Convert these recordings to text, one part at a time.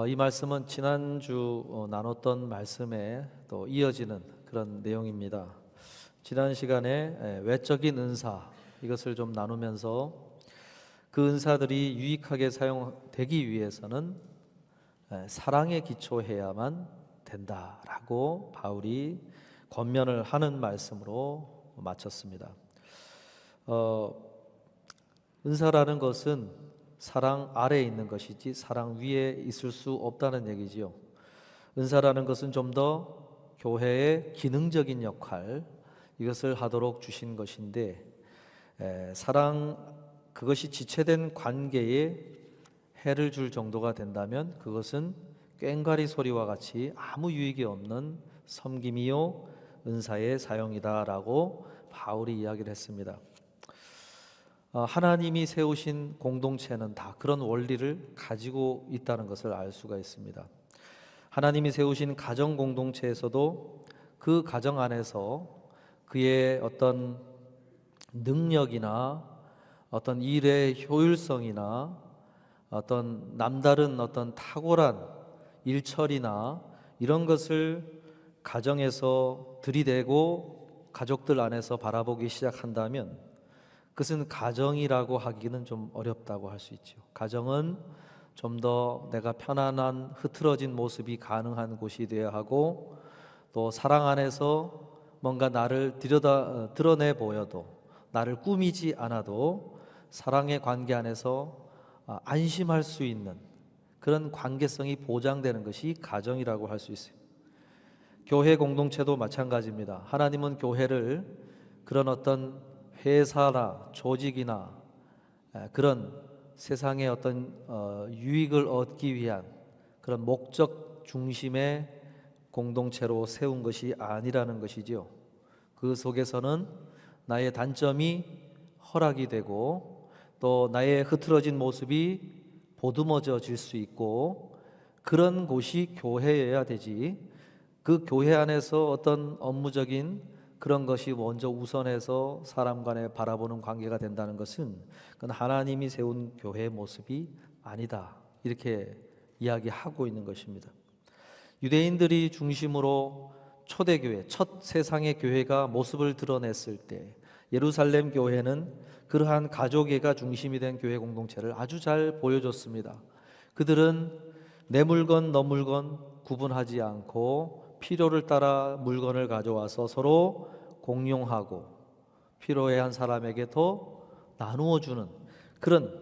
어, 이 말씀은 지난주 어, 나눴던 말씀에 또 이어지는 그런 내용입니다. 지난 시간에 에, 외적인 은사 이것을 좀 나누면서 그 은사들이 유익하게 사용되기 위해서는 에, 사랑에 기초해야만 된다라고 바울이 권면을 하는 말씀으로 마쳤습니다. 어, 은사라는 것은 사랑 아래에 있는 것이지 사랑 위에 있을 수 없다는 얘기지요. 은사라는 것은 좀 더 교회의 기능적인 역할 이것을 하도록 주신 것인데 에, 사랑 그것이 지체된 관계에 해를 줄 정도가 된다면 그것은 꽹과리 소리와 같이 아무 유익이 없는 섬김이요 은사의 사용이다라고 바울이 이야기를 했습니다. 어, 하나님이 세우신 공동체는 다 그런 원리를 가지고 있다는 것을 알 수가 있습니다. 하나님이 세우신 가정 공동체에서도 그 가정 안에서 그의 어떤 능력이나 어떤 일의 효율성이나 어떤 남다른 어떤 탁월한 일처리나 이런 것을 가정에서 들이대고 가족들 안에서 바라보기 시작한다면 그것은 가정이라고 하기는 좀 어렵다고 할 수 있죠. 가정은 좀 더 내가 편안한 흐트러진 모습이 가능한 곳이 되어야 하고 또 사랑 안에서 뭔가 나를 들여다 어, 드러내 보여도 나를 꾸미지 않아도 사랑의 관계 안에서 아, 안심할 수 있는 그런 관계성이 보장되는 것이 가정이라고 할 수 있어요. 교회 공동체도 마찬가지입니다. 하나님은 교회를 그런 어떤 회사나 조직이나 에, 그런 세상의 어떤 어, 유익을 얻기 위한 그런 목적 중심의 공동체로 세운 것이 아니라는 것이지요. 그 속에서는 나의 단점이 허락이 되고 또 나의 흐트러진 모습이 보듬어져 질 수 있고 그런 곳이 교회여야 되지. 그 교회 안에서 어떤 업무적인 그런 것이 먼저 우선해서 사람 간에 바라보는 관계가 된다는 것은 그건 하나님이 세운 교회의 모습이 아니다. 이렇게 이야기하고 있는 것입니다. 유대인들이 중심으로 초대교회, 첫 세상의 교회가 모습을 드러냈을 때 예루살렘 교회는 그러한 가족애가 중심이 된 교회 공동체를 아주 잘 보여줬습니다. 그들은 내 물건, 너 물건 구분하지 않고 필요를 따라 물건을 가져와서 서로 공용하고 필요해 한 사람에게 더 나누어 주는 그런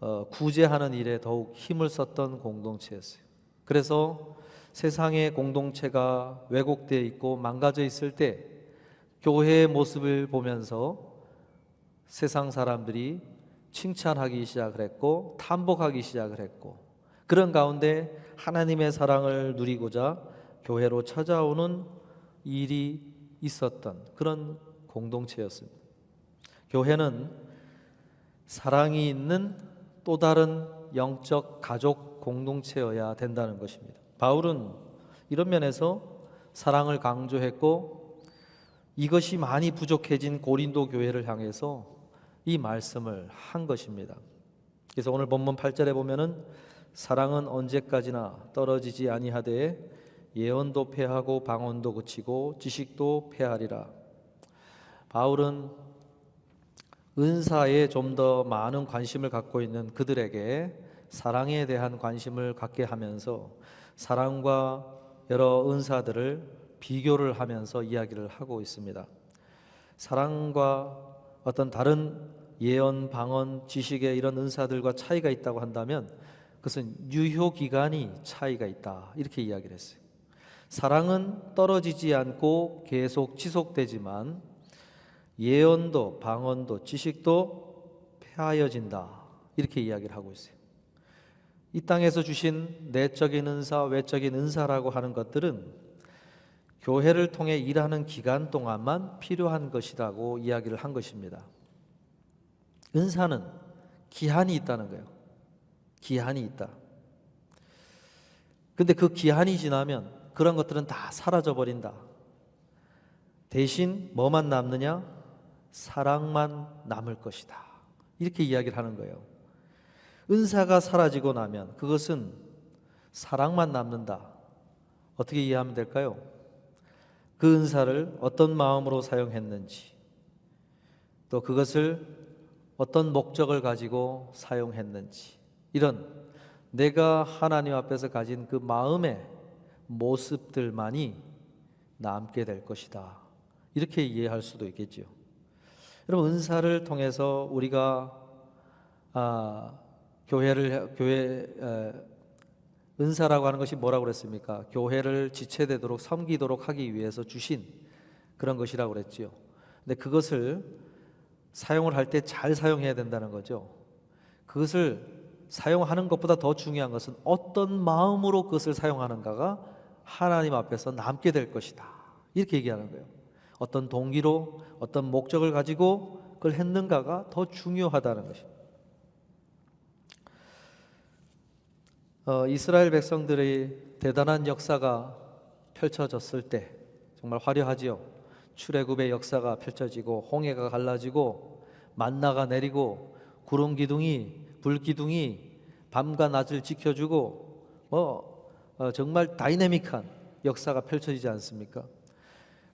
어, 구제하는 일에 더욱 힘을 썼던 공동체였어요. 그래서 세상의 공동체가 왜곡되어 있고 망가져 있을 때 교회의 모습을 보면서 세상 사람들이 칭찬하기 시작을 했고 탐복하기 시작을 했고 그런 가운데 하나님의 사랑을 누리고자 교회로 찾아오는 일이 있었던 그런 공동체였습니다. 교회는 사랑이 있는 또 다른 영적 가족 공동체여야 된다는 것입니다. 바울은 이런 면에서 사랑을 강조했고 이것이 많이 부족해진 고린도 교회를 향해서 이 말씀을 한 것입니다. 그래서 오늘 본문 8절에 보면은 사랑은 언제까지나 떨어지지 아니하되 예언도 패하고 방언도 그치고 지식도 패하리라. 바울은 은사에 좀 더 많은 관심을 갖고 있는 그들에게 사랑에 대한 관심을 갖게 하면서 사랑과 여러 은사들을 비교를 하면서 이야기를 하고 있습니다. 사랑과 어떤 다른 예언, 방언, 지식의 이런 은사들과 차이가 있다고 한다면 그것은 유효 기간이 차이가 있다. 이렇게 이야기를 했어요. 사랑은 떨어지지 않고 계속 지속되지만 예언도 방언도 지식도 폐하여진다. 이렇게 이야기를 하고 있어요. 이 땅에서 주신 내적인 은사, 외적인 은사라고 하는 것들은 교회를 통해 일하는 기간 동안만 필요한 것이라고 이야기를 한 것입니다. 은사는 기한이 있다는 거예요. 기한이 있다. 근데 그 기한이 지나면 그런 것들은 다 사라져 버린다. 대신 뭐만 남느냐? 사랑만 남을 것이다. 이렇게 이야기를 하는 거예요. 은사가 사라지고 나면 그것은 사랑만 남는다. 어떻게 이해하면 될까요? 그 은사를 어떤 마음으로 사용했는지, 또 그것을 어떤 목적을 가지고 사용했는지, 이런 내가 하나님 앞에서 가진 그 마음의 모습들만이 남게 될 것이다. 이렇게 이해할 수도 있겠지요. 여러분 은사를 통해서 우리가 아, 교회를 교회 에, 은사라고 하는 것이 뭐라고 그랬습니까? 교회를 지체되도록 섬기도록 하기 위해서 주신 그런 것이라고 그랬지요. 근데 그것을 사용을 할 때 잘 사용해야 된다는 거죠. 그것을 사용하는 것보다 더 중요한 것은 어떤 마음으로 그것을 사용하는가가 하나님 앞에서 남게 될 것이다. 이렇게 얘기하는 거예요. 어떤 동기로 어떤 목적을 가지고 그걸 했는가가 더 중요하다는 것입니다. 어, 이스라엘 백성들의 대단한 역사가 펼쳐졌을 때 정말 화려하지요. 출애굽의 역사가 펼쳐지고 홍해가 갈라지고 만나가 내리고 구름 기둥이 불 기둥이 밤과 낮을 지켜주고 뭐 어, 정말 다이내믹한 역사가 펼쳐지지 않습니까?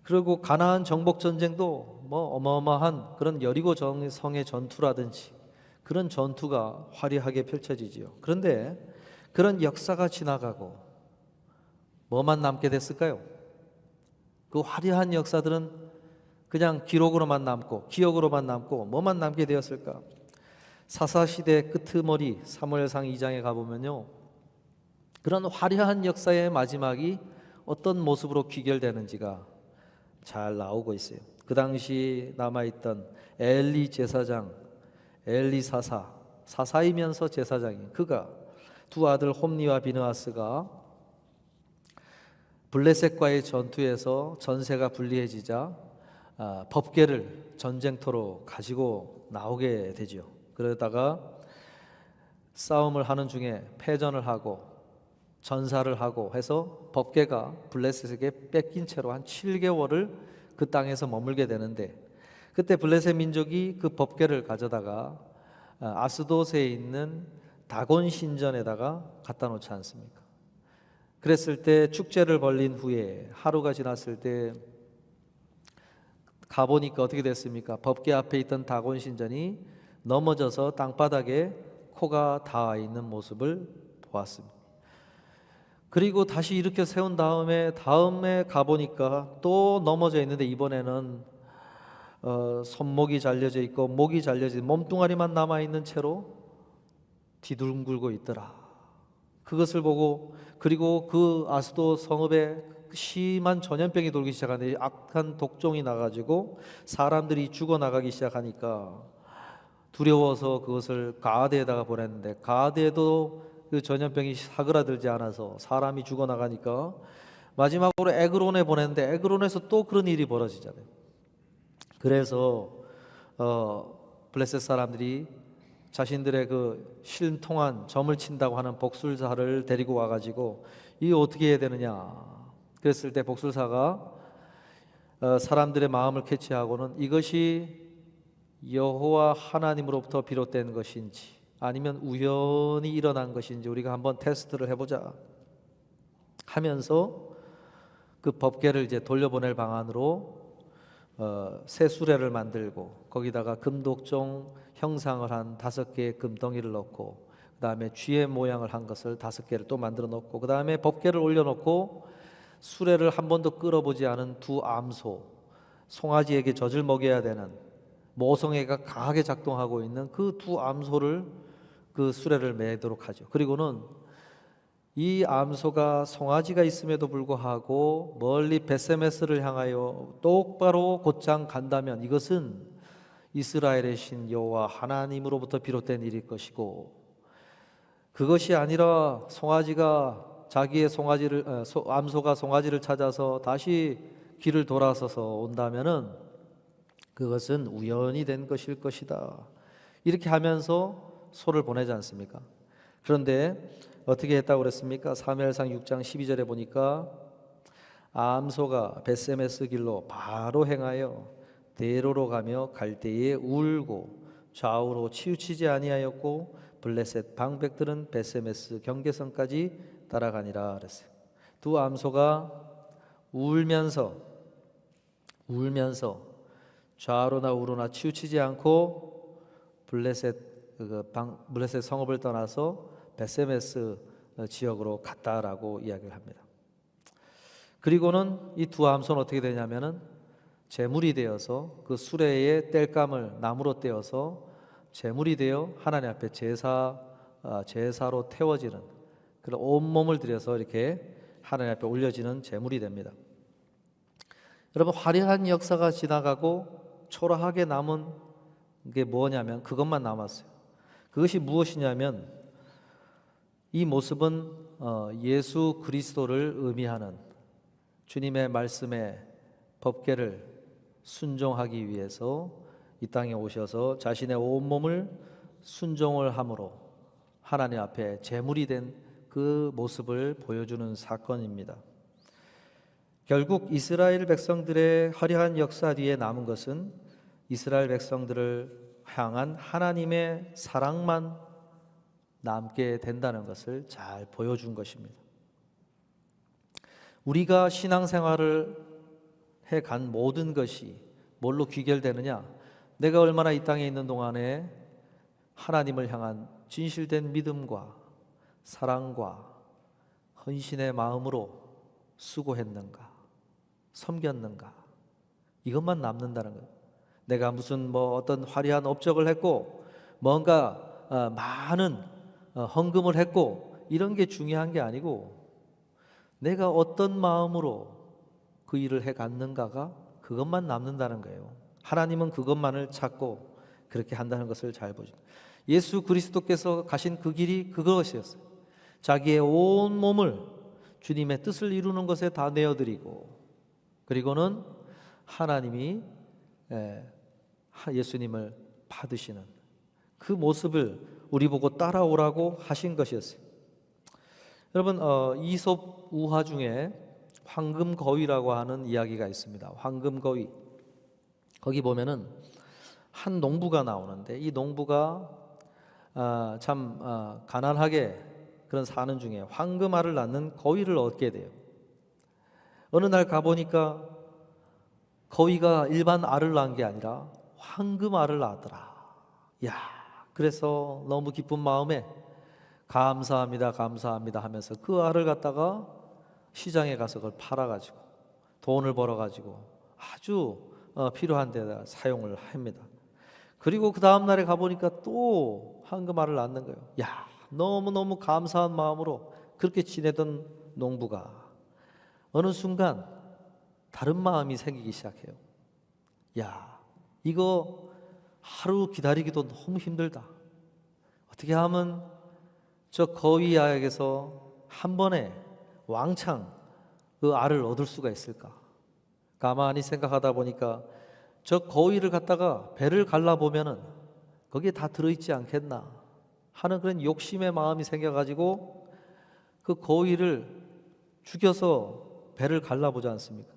그리고 가나안 정복 전쟁도 뭐 어마어마한 그런 여리고 정- 성의 전투라든지 그런 전투가 화려하게 펼쳐지지요. 그런데 그런 역사가 지나가고 뭐만 남게 됐을까요? 그 화려한 역사들은 그냥 기록으로만 남고 기억으로만 남고 뭐만 남게 되었을까? 사사 시대 끄트머리 사무엘상 2장에 가보면요. 그런 화려한 역사의 마지막이 어떤 모습으로 귀결되는지가 잘 나오고 있어요. 그 당시 남아있던 엘리 제사장, 엘리 사사, 사사이면서 제사장인 그가 두 아들 홈니와 비느하스가 블레셋과의 전투에서 전세가 불리해지자 아, 법계를 전쟁터로 가지고 나오게 되지요. 그러다가 싸움을 하는 중에 패전을 하고 전사를 하고 해서 법계가 블레셋에게 뺏긴 채로 한 7개월을 그 땅에서 머물게 되는데 그때 블레셋 민족이 그 법계를 가져다가 아, 아스도스에 있는 다곤 신전에다가 갖다 놓지 않습니까? 그랬을 때 축제를 벌린 후에 하루가 지났을 때 가보니까 어떻게 됐습니까? 법계 앞에 있던 다곤 신전이 넘어져서 땅바닥에 코가 닿아 있는 모습을 보았습니다. 그리고 다시 이렇게 세운 다음에 다음에 가보니까 또 넘어져 있는데 이번에는 어, 손목이 잘려져 있고 목이 잘려져 있고 몸뚱아리만 남아 있는 채로 뒤둥글고 있더라. 그것을 보고 그리고 그 아스도 성읍에 심한 전염병이 돌기 시작하는데 악한 독종이 나가지고 사람들이 죽어 나가기 시작하니까 두려워서 그것을 가드에다가 보냈는데 가드에도 그 전염병이 사그라들지 않아서 사람이 죽어 나가니까 마지막으로 에그론에 보냈는데 에그론에서 또 그런 일이 벌어지잖아요. 그래서 어 블레셋 사람들이 자신들의 그 신통한 점을 친다고 하는 복술사를 데리고 와가지고 이 어떻게 해야 되느냐 그랬을 때 복술사가 어, 사람들의 마음을 캐치하고는 이것이 여호와 하나님으로부터 비롯된 것인지 아니면 우연히 일어난 것인지 우리가 한번 테스트를 해보자 하면서 그 법계를 이제 돌려보낼 방안으로 어, 새 수레를 만들고 거기다가 금독종 형상을 한 다섯 개의 금덩이를 넣고 그 다음에 쥐의 모양을 한 것을 다섯 개를 또 만들어 놓고 그 다음에 법계를 올려놓고 수레를 한 번도 끌어보지 않은 두 암소 송아지에게 젖을 먹여야 되는 모성애가 강하게 작동하고 있는 그 두 암소를 그 수레를 매도록 하죠. 그리고는 이 암소가 송아지가 있음에도 불구하고 멀리 베세메스를 향하여 똑바로 곧장 간다면 이것은 이스라엘의 신 여호와 하나님으로부터 비롯된 일일 것이고 그것이 아니라 송아지가 자기의 송아지를 어, 소- 암소가 송아지를 찾아서 다시 길을 돌아서서 온다면은 그것은 우연히 된 것일 것이다. 이렇게 하면서 소를 보내지 않습니까? 그런데 어떻게 했다고 그랬습니까? 사무엘상 6장 12절에 보니까 암소가 베세메스 길로 바로 행하여 대로로 가며 갈대에 울고 좌우로 치우치지 아니하였고 블레셋 방백들은 베세메스 경계선까지 따라가니라 그랬어요. 두 암소가 울면서 울면서 좌로나 우로나 치우치지 않고 블레셋 그 방, 블레셋 성읍을 떠나서 베세메스 지역으로 갔다라고 이야기를 합니다. 그리고는 이두 암소는 어떻게 되냐면은 제물이 되어서 그 수레의 땔감을 나무로 떼어서 제물이 되어 하나님 앞에 제사 아, 제사로 태워지는 그런 온 몸을 들여서 이렇게 하나님 앞에 올려지는 제물이 됩니다. 여러분 화려한 역사가 지나가고 초라하게 남은 게 뭐냐면 그것만 남았어요. 그것이 무엇이냐면 이 모습은 어, 예수 그리스도를 의미하는 주님의 말씀의 법계를 순종하기 위해서 이 땅에 오셔서 자신의 온 몸을 순종을 함으로 하나님 앞에 제물이 된 그 모습을 보여주는 사건입니다. 결국 이스라엘 백성들의 화려한 역사 뒤에 남은 것은 이스라엘 백성들을 향한 하나님의 사랑만 남게 된다는 것을 잘 보여준 것입니다. 우리가 신앙생활을 해 간 모든 것이 뭘로 귀결되느냐? 내가 얼마나 이 땅에 있는 동안에 하나님을 향한 진실된 믿음과 사랑과 헌신의 마음으로 수고했는가, 섬겼는가, 이것만 남는다는 거예요. 내가 무슨 뭐 어떤 화려한 업적을 했고, 뭔가 어, 많은 어, 헌금을 했고, 이런 게 중요한 게 아니고, 내가 어떤 마음으로 그 일을 해 갔는가가 그것만 남는다는 거예요. 하나님은 그것만을 찾고 그렇게 한다는 것을 잘 보죠. 예수 그리스도께서 가신 그 길이 그것이었어요. 자기의 온 몸을 주님의 뜻을 이루는 것에 다 내어드리고 그리고는 하나님이 예수님을 받으시는 그 모습을 우리 보고 따라오라고 하신 것이었어요. 여러분 어, 이솝 우화 중에 황금 거위라고 하는 이야기가 있습니다. 황금 거위 거기 보면은 한 농부가 나오는데 이 농부가 아, 참 아, 가난하게 그런 사는 중에 황금알을 낳는 거위를 얻게 돼요. 어느 날 가보니까 거위가 일반 알을 낳은 게 아니라 황금알을 낳더라. 야, 그래서 너무 기쁜 마음에 감사합니다, 감사합니다 하면서 그 알을 갖다가 시장에 가서 그걸 팔아가지고 돈을 벌어가지고 아주 어, 필요한 데다 사용을 합니다. 그리고 그 다음 날에 가보니까 또 황금알을 낳는 거예요. 야, 너무너무 감사한 마음으로 그렇게 지내던 농부가 어느 순간 다른 마음이 생기기 시작해요. 야, 이거 하루 기다리기도 너무 힘들다. 어떻게 하면 저 거위야에게서 한 번에 왕창 그 알을 얻을 수가 있을까? 가만히 생각하다 보니까 저 거위를 갖다가 배를 갈라 보면은 거기에 다 들어있지 않겠나? 하는 그런 욕심의 마음이 생겨가지고 그 거위를 죽여서 배를 갈라보지 않습니까?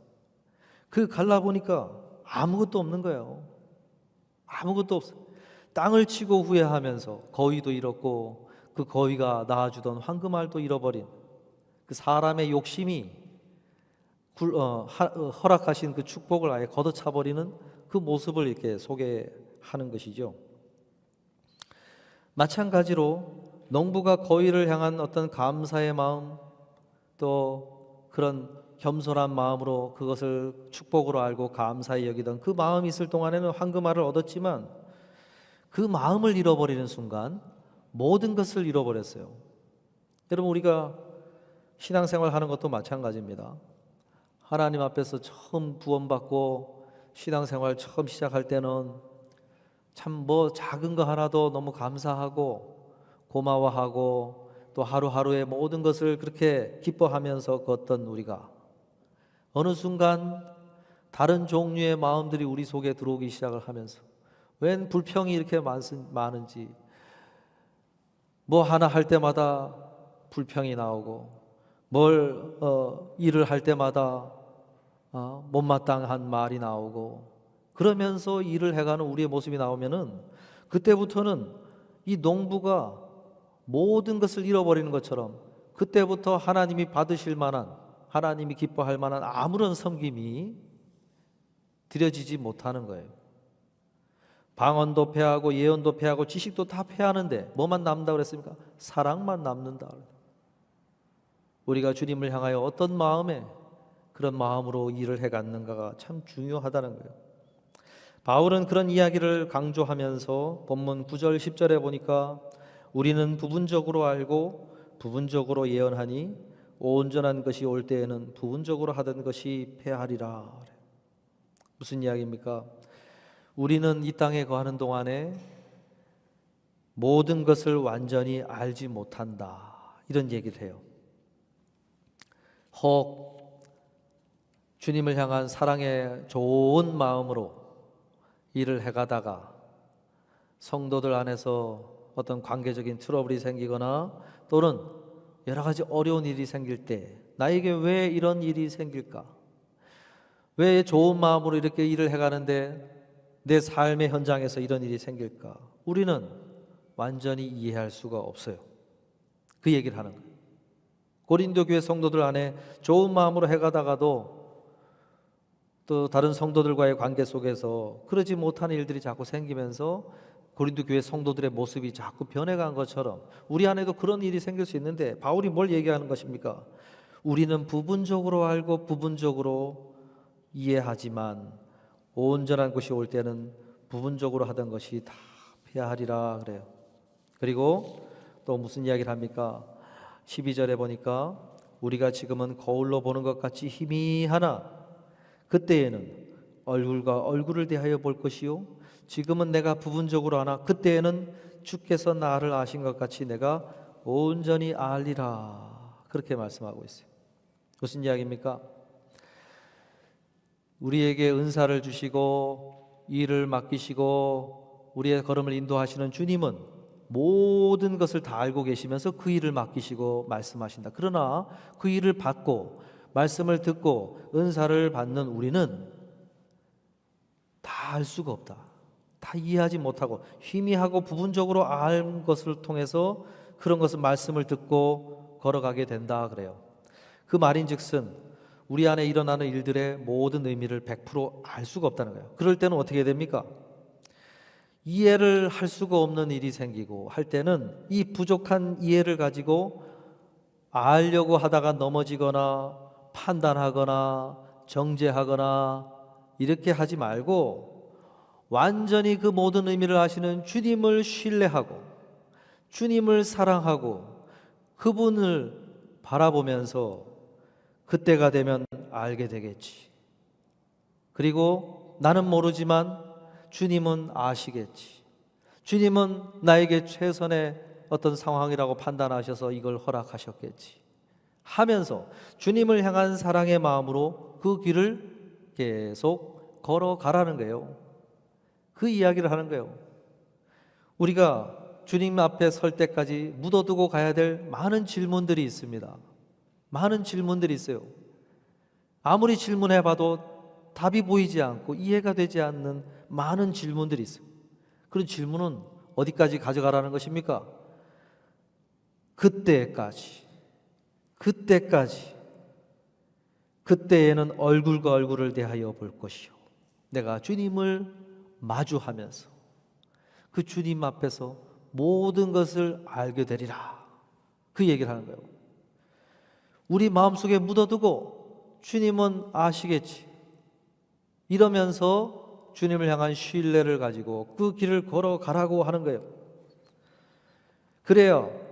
그 갈라보니까 아무것도 없는 거예요. 아무것도 없어. 땅을 치고 후회하면서 거위도 잃었고 그 거위가 낳아주던 황금알도 잃어버린 그 사람의 욕심이 굴, 어, 하, 어, 허락하신 그 축복을 아예 걷어차버리는 그 모습을 이렇게 소개하는 것이죠. 마찬가지로 농부가 거위를 향한 어떤 감사의 마음 또 그런 겸손한 마음으로 그것을 축복으로 알고 감사히 여기던 그 마음이 있을 동안에는 황금알을 얻었지만 그 마음을 잃어버리는 순간 모든 것을 잃어버렸어요. 여러분 우리가 신앙생활 하는 것도 마찬가지입니다. 하나님 앞에서 처음 구원받고 신앙생활 처음 시작할 때는 참 뭐 작은 거 하나도 너무 감사하고 고마워하고 또 하루하루의 모든 것을 그렇게 기뻐하면서 걷던 우리가 어느 순간 다른 종류의 마음들이 우리 속에 들어오기 시작을 하면서 웬 불평이 이렇게 많은지 뭐 하나 할 때마다 불평이 나오고 뭘 어, 일을 할 때마다 어, 못마땅한 말이 나오고 그러면서 일을 해가는 우리의 모습이 나오면은 그때부터는 이 농부가 모든 것을 잃어버리는 것처럼 그때부터 하나님이 받으실 만한 하나님이 기뻐할 만한 아무런 섬김이 드려지지 못하는 거예요. 방언도 패하고 예언도 패하고 지식도 다 패하는데 뭐만 남는다 그랬습니까? 사랑만 남는다. 우리가 주님을 향하여 어떤 마음에 그런 마음으로 일을 해 갔는가가 참 중요하다는 거예요. 바울은 그런 이야기를 강조하면서 본문 9절 10절에 보니까 우리는 부분적으로 알고 부분적으로 예언하니 온전한 것이 올 때에는 부분적으로 하던 것이 패하리라. 무슨 이야기입니까? 우리는 이 땅에 거하는 동안에 모든 것을 완전히 알지 못한다. 이런 얘기를 해요. 혹 주님을 향한 사랑의 좋은 마음으로 일을 해가다가 성도들 안에서 어떤 관계적인 트러블이 생기거나 또는 여러 가지 어려운 일이 생길 때 나에게 왜 이런 일이 생길까? 왜 좋은 마음으로 이렇게 일을 해가는데 내 삶의 현장에서 이런 일이 생길까? 우리는 완전히 이해할 수가 없어요. 그 얘기를 하는 거예요. 고린도 교회 성도들 안에 좋은 마음으로 해가다가도 또 다른 성도들과의 관계 속에서 그러지 못하는 일들이 자꾸 생기면서 고린도 교회 성도들의 모습이 자꾸 변해간 것처럼 우리 안에도 그런 일이 생길 수 있는데 바울이 뭘 얘기하는 것입니까? 우리는 부분적으로 알고 부분적으로 이해하지만 온전한 것이 올 때는 부분적으로 하던 것이 다 폐하리라 그래요. 그리고 또 무슨 이야기를 합니까? 12절에 보니까 우리가 지금은 거울로 보는 것 같이 희미하나 그때에는 얼굴과 얼굴을 대하여 볼 것이요 지금은 내가 부분적으로 하나 그때에는 주께서 나를 아신 것 같이 내가 온전히 알리라 그렇게 말씀하고 있어요. 무슨 이야기입니까? 우리에게 은사를 주시고 일을 맡기시고 우리의 걸음을 인도하시는 주님은 모든 것을 다 알고 계시면서 그 일을 맡기시고 말씀하신다. 그러나 그 일을 받고 말씀을 듣고 은사를 받는 우리는 다 알 수가 없다. 다 이해하지 못하고 희미하고 부분적으로 알 것을 통해서 그런 것을 말씀을 듣고 걸어가게 된다 그래요. 그 말인즉슨 우리 안에 일어나는 일들의 모든 의미를 100%알 수가 없다는 거예요. 그럴 때는 어떻게 됩니까? 이해를 할 수가 없는 일이 생기고 할 때는 이 부족한 이해를 가지고 알려고 하다가 넘어지거나 판단하거나 정죄하거나 이렇게 하지 말고 완전히 그 모든 의미를 아시는 주님을 신뢰하고 주님을 사랑하고 그분을 바라보면서 그때가 되면 알게 되겠지. 그리고 나는 모르지만 주님은 아시겠지. 주님은 나에게 최선의 어떤 상황이라고 판단하셔서 이걸 허락하셨겠지. 하면서 주님을 향한 사랑의 마음으로 그 길을 계속 걸어가라는 거예요. 그 이야기를 하는 거예요. 우리가 주님 앞에 설 때까지 묻어두고 가야 될 많은 질문들이 있습니다. 많은 질문들이 있어요. 아무리 질문해 봐도 답이 보이지 않고 이해가 되지 않는 많은 질문들이 있어요. 그런 질문은 어디까지 가져가라는 것입니까? 그때까지. 그때까지. 그때에는 얼굴과 얼굴을 대하여 볼 것이요. 내가 주님을 마주하면서 그 주님 앞에서 모든 것을 알게 되리라. 그 얘기를 하는 거예요. 우리 마음속에 묻어두고 주님은 아시겠지. 이러면서 주님을 향한 신뢰를 가지고 그 길을 걸어가라고 하는 거예요. 그래요.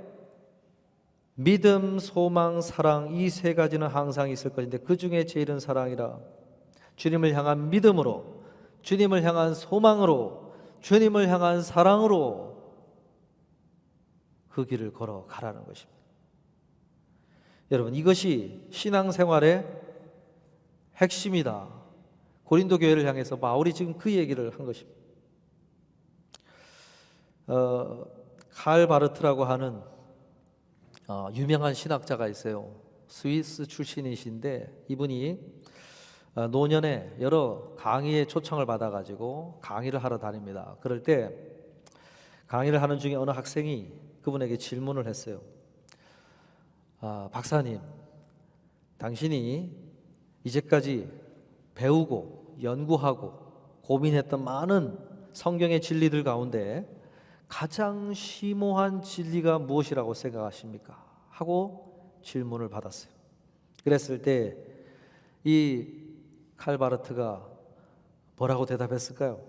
믿음, 소망, 사랑 이 세 가지는 항상 있을 것인데 그 중에 제일은 사랑이라. 주님을 향한 믿음으로, 주님을 향한 소망으로, 주님을 향한 사랑으로 그 길을 걸어가라는 것입니다. 여러분 이것이 신앙생활의 핵심이다. 고린도 교회를 향해서 바울이 지금 그 얘기를 한 것입니다. 어, 칼 바르트라고 하는 어, 유명한 신학자가 있어요. 스위스 출신이신데 이분이 어, 노년에 여러 강의에 초청을 받아가지고 강의를 하러 다닙니다. 그럴 때 강의를 하는 중에 어느 학생이 그분에게 질문을 했어요. 아, 박사님, 당신이 이제까지 배우고 연구하고 고민했던 많은 성경의 진리들 가운데 가장 심오한 진리가 무엇이라고 생각하십니까? 하고 질문을 받았어요. 그랬을 때 이 칼바르트가 뭐라고 대답했을까요?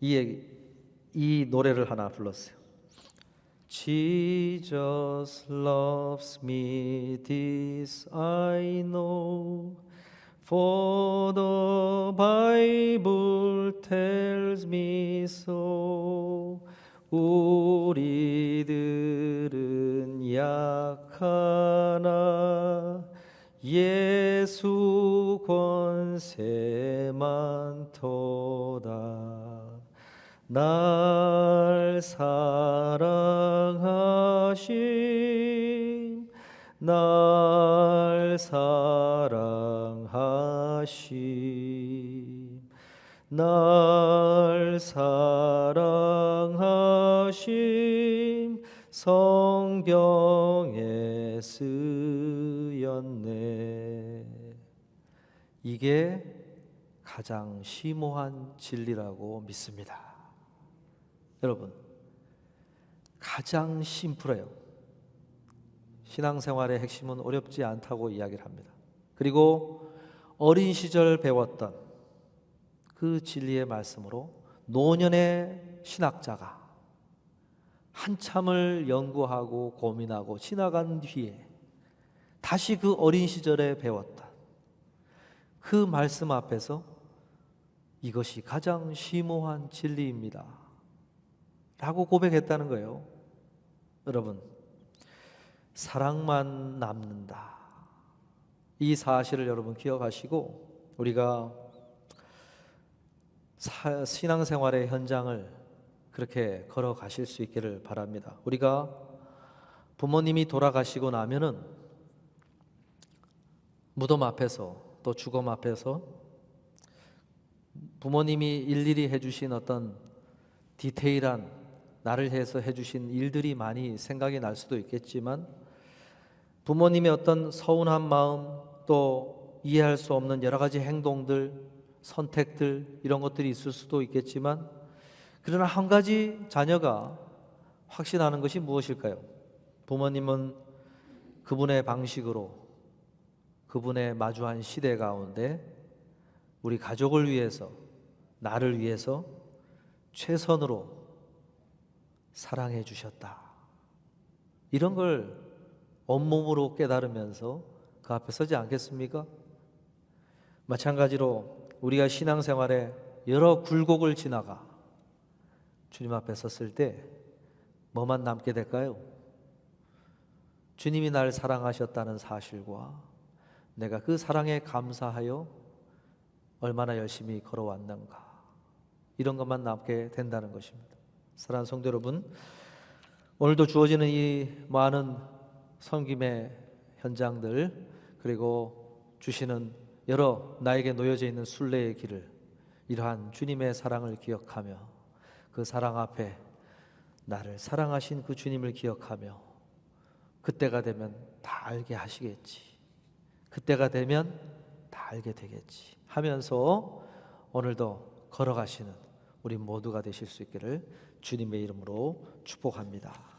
이, 얘기- 이 노래를 하나 불렀어요. Jesus loves me, this I know. For the Bible tells me so. 우리들은 약하나 예수 권세 많도다. 날 사랑하심 날 사랑하심 날 사랑하심 성경에 쓰 이게 가장 심오한 진리라고 믿습니다. 여러분, 가장 심플해요. 신앙생활의 핵심은 어렵지 않다고 이야기를 합니다. 그리고 어린 시절 배웠던 그 진리의 말씀으로 노년의 신학자가 한참을 연구하고 고민하고 지나간 뒤에 다시 그 어린 시절에 배웠던 그 말씀 앞에서 이것이 가장 심오한 진리입니다. 라고 고백했다는 거예요. 여러분, 사랑만 남는다. 이 사실을 여러분 기억하시고 우리가 사- 신앙생활의 현장을 그렇게 걸어가실 수 있기를 바랍니다. 우리가 부모님이 돌아가시고 나면은 무덤 앞에서 또 죽음 앞에서 부모님이 일일이 해주신 어떤 디테일한 나를 해서 해주신 일들이 많이 생각이 날 수도 있겠지만 부모님의 어떤 서운한 마음 또 이해할 수 없는 여러 가지 행동들 선택들 이런 것들이 있을 수도 있겠지만 그러나 한 가지 자녀가 확신하는 것이 무엇일까요? 부모님은 그분의 방식으로 그분의 마주한 시대 가운데 우리 가족을 위해서 나를 위해서 최선으로 사랑해 주셨다. 이런 걸 온몸으로 깨달으면서 그 앞에 서지 않겠습니까? 마찬가지로 우리가 신앙생활에 여러 굴곡을 지나가 주님 앞에 섰을 때 뭐만 남게 될까요? 주님이 날 사랑하셨다는 사실과 내가 그 사랑에 감사하여 얼마나 열심히 걸어왔는가 이런 것만 남게 된다는 것입니다. 사랑하는 성도 여러분, 오늘도 주어지는 이 많은 섬김의 현장들 그리고 주시는 여러 나에게 놓여져 있는 순례의 길을 이러한 주님의 사랑을 기억하며 그 사랑 앞에 나를 사랑하신 그 주님을 기억하며 그때가 되면 다 알게 하시겠지. 그때가 되면 다 알게 되겠지 하면서 오늘도 걸어가시는 우리 모두가 되실 수 있기를 주님의 이름으로 축복합니다.